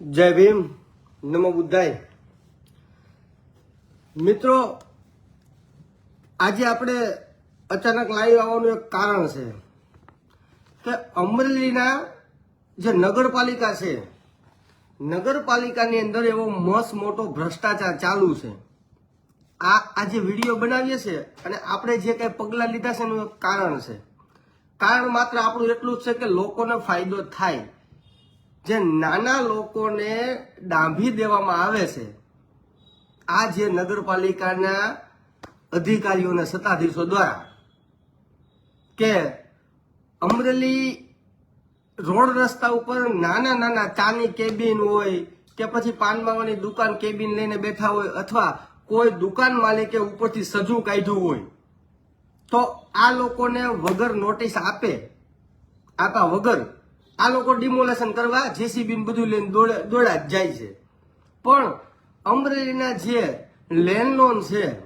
જય ભીમ, નમો બુદ્ધાય. મિત્રો, આજે આપણે અચાનક લાઈવ આવવાનું એક કારણ છે કે અમરેલીના જે નગરપાલિકા છે, નગરપાલિકાની અંદર એવો મસ્ત મોટો ભ્રષ્ટાચાર ચાલુ છે. આ આજે વીડિયો બનાવીએ છીએ અને આપણે જે કંઈ પગલાં લીધા છે એનું એક કારણ છે. કારણ માત્ર આપણું એટલું જ છે કે લોકોને ફાયદો થાય. જે નાના લોકોને ડાંભી દેવામાં આવે છે, આ જે નગરપાલિકાના અધિકારીઓને સત્તાધીશો દ્વારા કે અમરેલી રોડ રસ્તા ઉપર નાના નાના ચાની કેબિન હોય કે પછી પાન માવાની દુકાન કેબિન લઈને બેઠા હોય અથવા કોઈ દુકાન માલિકે ઉપરથી સજુ કાઢ્યું હોય, તો આ લોકોને વગર નોટિસ આપે આપ્યા વગર આ લોકો ડિમોલેશન કરવા જેસીબી બધું લઈને દોડે- જાય છે. પણ અમરેલીના જે લેન્ડલોન છે,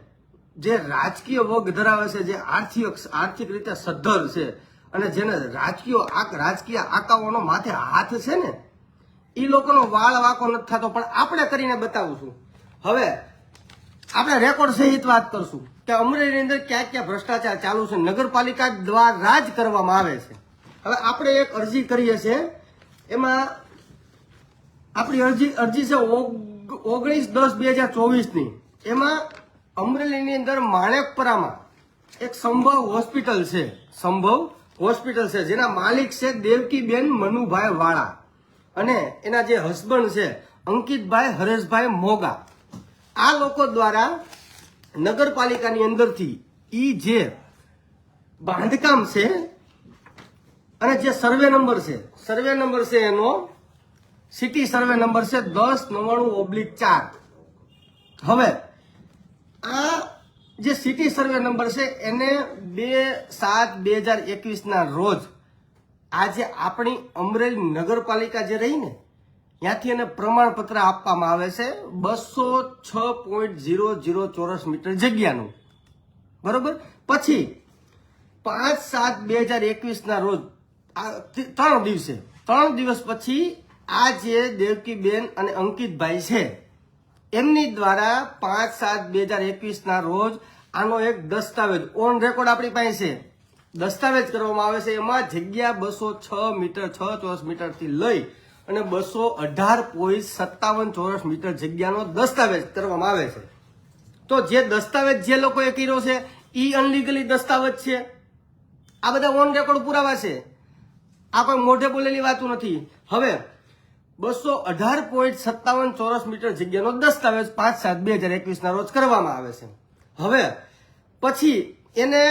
જે રાજકીય વગ ધરાવે છે, જે આર્થિક આર્થિક રીતે સદ્ધર છે, અને જેને રાજકીય રાજકીય આકાઓનો માથે હાથ છે ને એ લોકોનો વાળ વાકો નથી થતો. પણ આપણે કરીને બતાવશું હવે આપણે રેકોર્ડ સહિત વાત કરશું કે અમરેલીની અંદર ક્યાં ક્યાં ભ્રષ્ટાચાર ચાલુ છે. નગરપાલિકા દ્વારા જ કરવામાં આવે છે. હવે આપણે એક અરજી કરીએ છીએ. એમાં આપણી અરજી અરજી છે ઓગ- ઓગણીસ દસ બે હજાર ચોવીસની. એમાં અમરેલીની અંદર માણેકપરામાં એક સંભવ હોસ્પિટલ છે. સંભવ હોસ્પિટલ છે. જેના માલિક છે દેવકીબેન મનુભાઈ વાળા. અને એના જે હસબન્ડ છે અંકિતભાઈ હરેશભાઈ મોગા. આ લોકો દ્વારા નગરપાલિકાની અંદરથી ઈ જે બાંધકામ છે અને જે સર્વે નંબર છે સર્વે નંબર છે એનો સિટી સર્વે નંબર છે દસ નવ્વાણું ઓબ્લિક ચાર. હવે, આ જે સિટી સર્વે નંબર છે એને બે સાત બે હજાર એકવીસના રોજ આજે આપણી અમરેલી નગરપાલિકા જે રહી ને, ત્યાંથી એને પ્રમાણપત્ર આપવામાં આવે છે બસો છ પોઈન્ટ ઝીરો ઝીરો ચોરસ મીટર જગ્યાનું. બરોબર? પછી, પાંચ સાત બે હજાર એકવીસના રોજ આ ત્રણ દિવસે. ત્રણ દિવસ પછી આ જે દેવકીબેન અને અંકિતભાઈ છે, એમની દ્વારા પાંચ સાત બે હજાર એકવીસના રોજ આનો એક દસ્તાવેજ, ઓન રેકોર્ડ આપણી પાસે છે. દસ્તાવેજ કરવામાં આવે છે, એમાં જગ્યા બસો છ મીટર, છ ચોરસ મીટરથી લઈ અને બસો અઢાર પોઈન્ટ સત્તાવન ચોરસ મીટર જગ્યાનો દસ્તાવેજ કરવામાં આવે છે. તો જે દસ્તાવેજ જે લોકોએ કર્યો છે, ઈ અનલીગલી દસ્તાવેજ છે. આ બધા ઓન રેકોર્ડ પુરાવા છે. આ કોઈ મોઢે બોલેલી વાતો નથી. હવે, બસો અઢાર પોઈન્ટ સત્તાવન ચોરસ મીટર જગ્યાનો દસ્તાવેજ પાંચ સાત બે હજાર એકવીસના રોજ કરવામાં આવે છે. હવે, પછી એને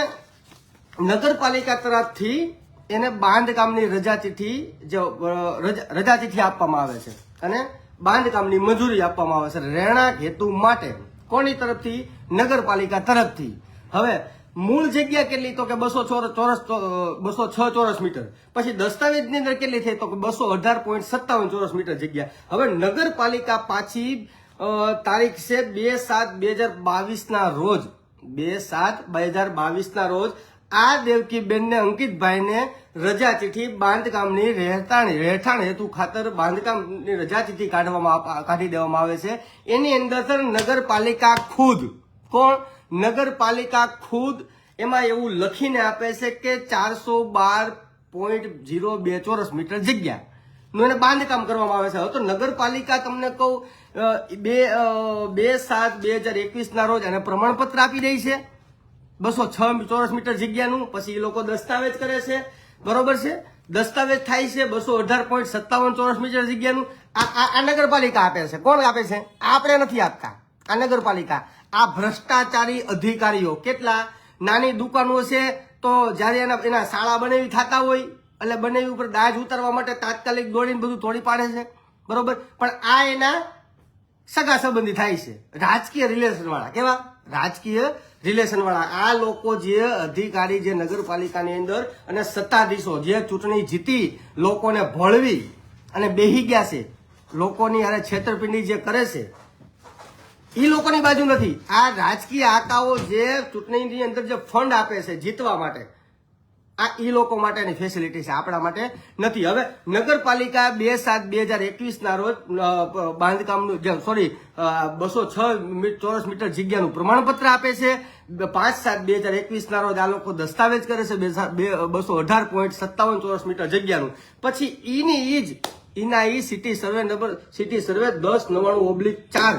નગરપાલિકા તરફથી એને બાંધકામની રજા ચિઠ્ઠી જે રજા ચિઠ્ઠી આપવામાં આવે છે અને બાંધકામની મંજૂરી આપવામાં આવે છે. રહેણાંક હેતુ માટે કોની તરફથી? નગરપાલિકા તરફથી. હવે મૂળ જગ્યા કેટલી? તો કે બસો ચોરસ બસો છ ચોરસ મીટર. પછી દસ્તાવેજની અંદર કેટલી થઈ? તો કે બસો અઢાર પોઈન્ટ સત્તાવન ચોરસ મીટર જગ્યા. હવે નગરપાલિકા પાછી તારીખ છે બે સાત બે હજાર બાવીસના રોજ. બે સાત બે હજાર બાવીસના રોજ આ દેવકીબેન ને અંકિતભાઈને રજા ચિઠ્ઠી બાંધકામની રહેઠાણ રહેઠાણ હેતુ ખાતર બાંધકામની રજા ચીઠી કાઢવામાં કાઢી દેવામાં આવે છે. એની અંદર નગરપાલિકા ખુદ. કોણ? નગરપાલિકા ખુદ એમાં એવું લખીને આપે છે કે ચારસો બાર પોઈન્ટ જીરો બે ચોરસ મીટર જગ્યા. નું એને બાંધકામ કરવામાં આવે છે. હવે તો નગરપાલિકા તમને કહું બે બે સાત બે હજાર એકવીસના રોજ એને પ્રમાણપત્ર આપી રહી છે. બસો છ ચોરસ મીટર જગ્યાનું, પછી એ લોકો દસ્તાવેજ કરે છે. બરોબર છે? દસ્તાવેજ થાય છે બસો અઢાર પોઈન્ટ સત્તાવન ચોરસ મીટર જગ્યાનું. આ નગરપાલિકા આપે છે. કોણ આપે છે? આપણે નથી આપતા. આ નગરપાલિકા. આ ભ્રષ્ટાચારી અધિકારીઓ. કેટલા? નાની દુકાનો છે તો જ્યારે એના એના શાળા બનાવી થતા હોય, એટલે બનાવી ઉપર દાજ ઉતારવા માટે તાત્કાલિક દોડીને બધું તોડી પાડે છે. બરોબર? પણ આ એના સગા સંબંધી થાય છે. રાજકીય રિલેશન વાળા. કેવા? રાજકીય રિલેશન વાળા. આ લોકો જે અધિકારી જે નગરપાલિકાની અંદર અને સત્તાધીશો જે ચૂંટણી જીતી લોકોને ભળવી અને બેહી ગયા છે, લોકોની હારે છેતરપિંડી જે કરે છે એ લોકોની બાજુ નથી. આ રાજકીય આકાઓ જે ચૂંટણીની અંદર જે ફંડ આપે છે જીતવા માટે, આ એ લોકો માટેની ફેસિલિટી છે, આપણા માટે નથી. હવે નગરપાલિકા બે સાત બે હજાર એકવીસના રોજ બાંધકામનું બાંધકામનું સોરી બસો છ ચોરસ મીટર જગ્યાનું પ્રમાણપત્ર આપે છે. પાંચ સાત બે હજાર એકવીસના રોજ આ લોકો દસ્તાવેજ કરે છે, બે બસો અઢાર પોઈન્ટ સત્તાવન ચોરસ મીટર જગ્યાનું. પછી ઈની ઈ જ ઈના ઈ city survey number city survey દસ નવ્વાણું ઓબ્લિક ચાર.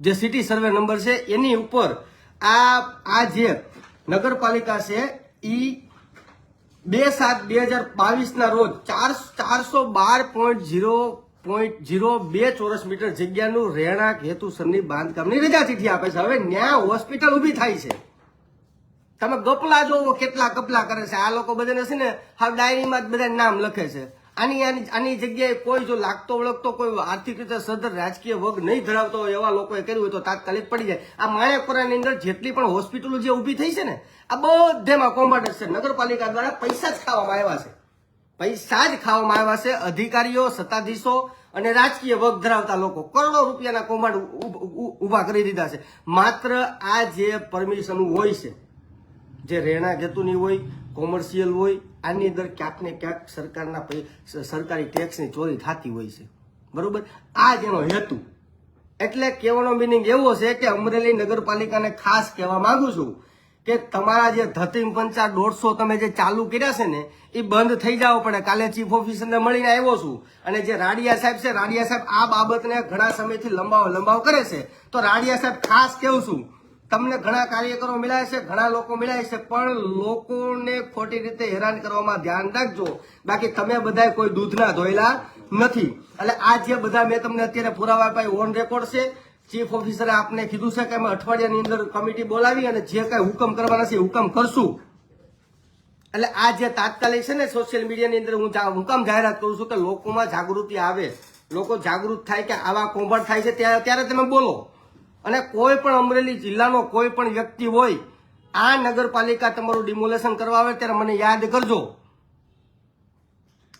જે સિટી સર્વે નંબર છે, એની ઉપર આ આ જે નગરપાલિકા છે, ઈ બે સાત બે હજાર બાવીસ ના રોજ ચાર ચારસો બાર પોઈન્ટ ઝીરો પોઈન્ટ ઝીરો બે ચોરસ મીટર જગ્યાનું રહેણાંક હેતુસરની બાંધકામની રજા ચીઠી આપે છે. હવે ન્યા હોસ્પિટલ ઊભી થાય છે. તમે ગપલા જોવો કેટલા કપલા કરે છે. આ લોકો બધાને છે ને, હવે ડાયરીમાં જ બધા નામ લખે છે. આની આની આની જગ્યાએ કોઈ જો લાગતો ઓળખતો કોઈ આર્થિક રીતે સદર રાજકીય વગ નહીં ધરાવતો હોય એવા લોકોએ કર્યું હોય તો તાત્કાલિક પડી જાય. આ માણેકપુરાની અંદર જેટલી પણ હોસ્પિટલો જે ઊભી થઈ છે ને, આ બધેમાં કોમ્બાઉન્ડર છે. નગરપાલિકા દ્વારા પૈસા જ ખાવામાં આવ્યા છે. પૈસા જ ખાવામાં આવ્યા છે. અધિકારીઓ, સત્તાધીશો અને રાજકીય વગ ધરાવતા લોકો કરોડો રૂપિયાના કૌભાંડ ઊભા કરી દીધા છે. માત્ર આ જે પરમિશન હોય છે, જે રહેણાંક હેતુની હોય કોમર્શિયલ હોય આની અંદર ક્યાંક ને ક્યાંક સરકારના સરકારી ટેક્સની ચોરી થતી હોય છે. બરોબર? આ જ એનો હેતુ. એટલે કહેવાનો મિનિંગ એવો છે કે અમરેલી નગરપાલિકાને ખાસ કહેવા માંગુ છું કે તમારા જે ધતિમ પંચા દોઢસો તમે જે ચાલુ કર્યા છે ને, એ બંધ થઈ જાવ પડે કાલે ચીફ ઓફિસરને મળીને આવ્યો છું. અને જે રાડિયા સાહેબ છે, રાડિયા સાહેબ આ બાબતને ઘણા સમયથી લંબાવ લંબાવ કરે છે. તો રાડિયા સાહેબ ખાસ કહેવું છું તમને ઘણા કાર્યકરો મળ્યા છે ઘણા લોકો મળ્યા છે પણ લોકોને ખોટી રીતે હેરાન કરવામાં ધ્યાન રાખજો. બાકી તમે બધા કોઈ દૂધના ધોયેલા નથી. એટલે આ જે બધા મેં તમને અત્યારે પુરાવા આપ્યા ઓન રેકોર્ડ છે. ચીફ ઓફિસરે આપને કીધું છે કે અમે અઠવાડિયાની અંદર કમિટી બોલાવી અને જે કઈ હુકમ કરવાના છે હુકમ કરશું. એટલે આ જે તાત્કાલિક છે ને સોશિયલ મીડિયાની અંદર હું જા- હું જાહેરાત કરું છું કે લોકોમાં જાગૃતિ આવે. લોકો જાગૃત થાય કે આવા કૌભાંડ થાય છે, ત્યારે ત્યારે તમે બોલો. અને કોઈ પણ અમરેલી જિલ્લાનો કોઈ પણ વ્યક્તિ હોય, આ નગરપાલિકા તમારું ડિમોલેશન કરવા આવે ત્યારે મને યાદ કરજો.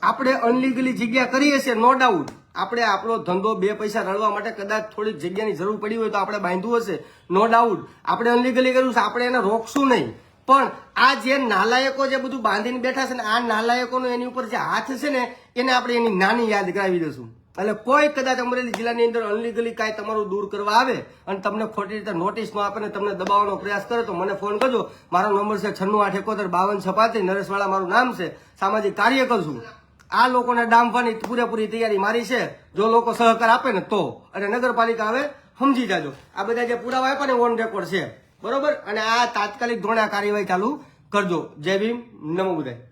આપણે અનલીગલી જગ્યા કરીએ છીએ, નો ડાઉટ. આપણે આપણો ધંધો બે પૈસા રળવા માટે કદાચ થોડીક જગ્યાની જરૂર પડી હોય તો આપણે બાંધવું હશે, નો ડાઉટ. આપણે અનલીગલી કર્યું છે, આપણે એને રોકશું નહીં. પણ આ જે નાલાયકો જે બધું બાંધીને બેઠા છે ને, આ નાલાયકોનો એની ઉપર જે હાથ છે ને, એને આપણે એની નાની યાદ કરાવી દઈશું. એટલે કોઈ કદાચ અમરેલી જિલ્લાની અંદર અનલીગલી કાંઈ તમારું દૂર કરવા આવે અને તમને ખોટી રીતે નોટિસ ન આપે ને તમને દબાવવાનો પ્રયાસ કરે તો મને ફોન કરજો. મારો નંબર છે છન્નું આઠ એકોતેર બાવન છપાતી નરેશવાળા મારું નામ છે. સામાજિક કાર્યકર છું. આ લોકોને ડામવાની પૂરેપૂરી તૈયારી મારી છે. જો લોકો સહકાર આપે ને તો. અને નગરપાલિકા હવે સમજી જાજો. આ બધા જે પુરાવા આપ્યા ને ઓન રેકોર્ડ છે. બરોબર? અને આ તાત્કાલિક ધોરણે કાર્યવાહી ચાલુ કરજો. જય ભીમ. નમો બુદાય